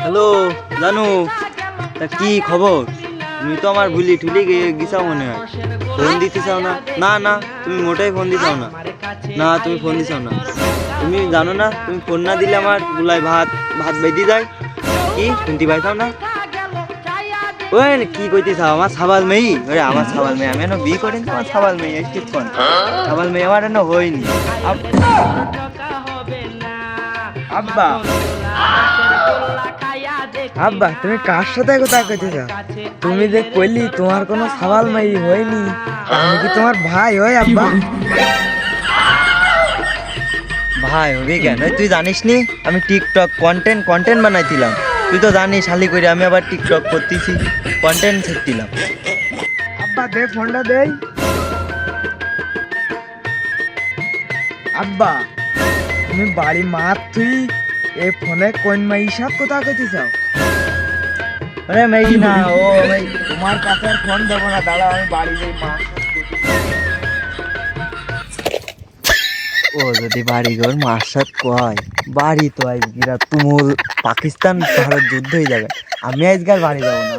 Hello, জানু, তা কি খবর? তুমি তো আমার ভুলি ঠুলি গেছাও মনে হয়। ফোন দিতে চাও না? না না, তুমি মোটেই ফোন দিছাও না। না, তুমি ফোন দিছাও না। তুমি জানো না, তুমি ফোন না দিলে আমার গুলায় ভাত ভাত বেঁধে যায় কি? শুনতে পাইতাম না? ওই কি কইতে চাও আমার সাবাল মেয়ে। ওরে, আমার সাবাল মেয়ে। আমি আমার সাবাল মেয়ে সাবাল মেয়ে আমার আব্বা। আব্বা, তুমি কার সাথে কথা কইতেছ? তুমি যে কইলি তোমার কোনো সাবাল মাই হয়নি, আমি কি তোমার ভাই? হই আব্বা। ভাই হবি কেন? তুই জানিস নি আমি টিকটক কন্টেন্ট কন্টেন্ট বানাইছিলাম। তুই তো জানিস, শালি করে আমি আবার টিকটক করতেছি। কন্টেন্ট ছেড়ছিলাম আব্বা, দে ফোনটা দেই। আব্বা, তুমি বাড়ি মার তুই এই ফোনে কোন মাই, সব কথা কইতেছ আরে মেই না ও তোমার কাছে ফোন দেবো না দাঁড়া আমি বাড়ি যাই, মা। ও যদি বাড়ি ঘর মার সাথ কয়, বাড়ি তো গিরা, তুমুল পাকিস্তান ভারত যুদ্ধ যাবে। আমি আজকাল বাড়ি যাব না